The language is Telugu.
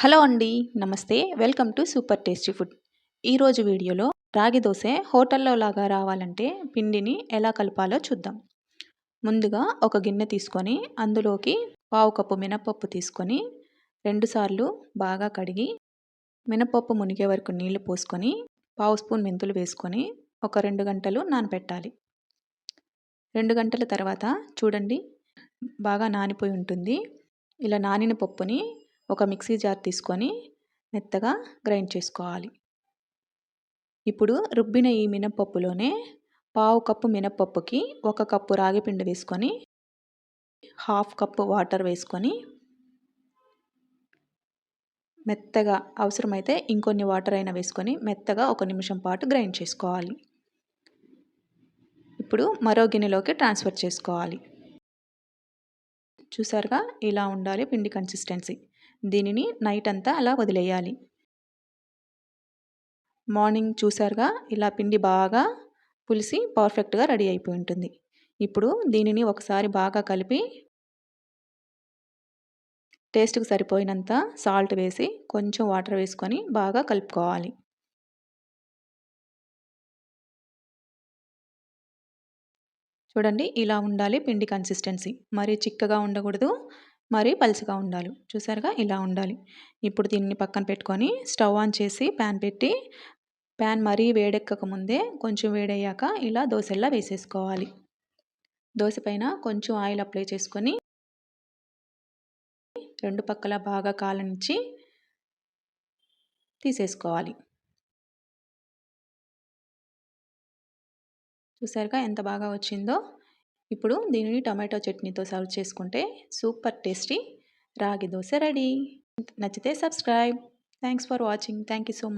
హలో అండి నమస్తే. Welcome to super tasty food. ఈరోజు వీడియోలో రాగి దోశ హోటల్లో లాగా రావాలంటే పిండిని ఎలా కలపాలో చూద్దాం. ముందుగా ఒక గిన్నె తీసుకొని అందులోకి పావు కప్పు మినపప్పు తీసుకొని రెండుసార్లు బాగా కడిగి మినపప్పు మునిగే వరకు నీళ్ళు పోసుకొని పావు స్పూన్ మెంతులు వేసుకొని ఒక రెండు గంటలు నానబెట్టాలి రెండు గంటల తర్వాత చూడండి బాగా నానిపోయి ఉంటుంది. ఇలా నానిన పప్పుని ఒక మిక్సీ జార్ తీసుకొని మెత్తగా గ్రైండ్ చేసుకోవాలి. ఇప్పుడు రుబ్బిన ఈ మినపప్పులోనే పావు కప్పు మినప్పప్పుకి ఒక కప్పు రాగిపిండి వేసుకొని హాఫ్ కప్పు వాటర్ వేసుకొని మెత్తగా అవసరమైతే ఇంకొన్ని వాటర్ అయినా వేసుకొని మెత్తగా ఒక నిమిషం పాటు గ్రైండ్ చేసుకోవాలి. ఇప్పుడు మరో గిన్నెలోకి ట్రాన్స్ఫర్ చేసుకోవాలి. చూసారుగా? ఇలా ఉండాలి పిండి కన్సిస్టెన్సీ. దీనిని నైట్ అంతా అలా వదిలేయాలి. మార్నింగ్ చూసారుగా ఇలా పిండి బాగా పులిసి పర్ఫెక్ట్గా రెడీ అయిపోయి ఉంటుంది. ఇప్పుడు దీనిని ఒకసారి బాగా కలిపి టేస్ట్కి సరిపోయినంత సాల్ట్ వేసి కొంచెం వాటర్ వేసుకొని బాగా కలుపుకోవాలి. చూడండి ఇలా ఉండాలి పిండి కన్సిస్టెన్సీ. మరీ చిక్కగా ఉండకూడదు. మరీ పలుచగా ఉండాలి. చూసారుగా? ఇలా ఉండాలి. ఇప్పుడు దీన్ని పక్కన పెట్టుకొని స్టవ్ ఆన్ చేసి ప్యాన్ పెట్టి ప్యాన్ మరీ వేడెక్కక ముందే కొంచెం వేడయ్యాక ఇలా దోశల్లా వేసేసుకోవాలి. దోశ పైన కొంచెం ఆయిల్ అప్లై చేసుకొని రెండు పక్కల బాగా కాలనిచ్చి తీసేసుకోవాలి. చూసారుగా? ఎంత బాగా వచ్చిందో? ఇప్పుడు దీనిని టమాటో చట్నీతో సర్వ్ చేసుకుంటే సూపర్ టేస్టీ రాగి దోశ రెడీ. నచ్చితే subscribe. Thanks for watching. Thank you so much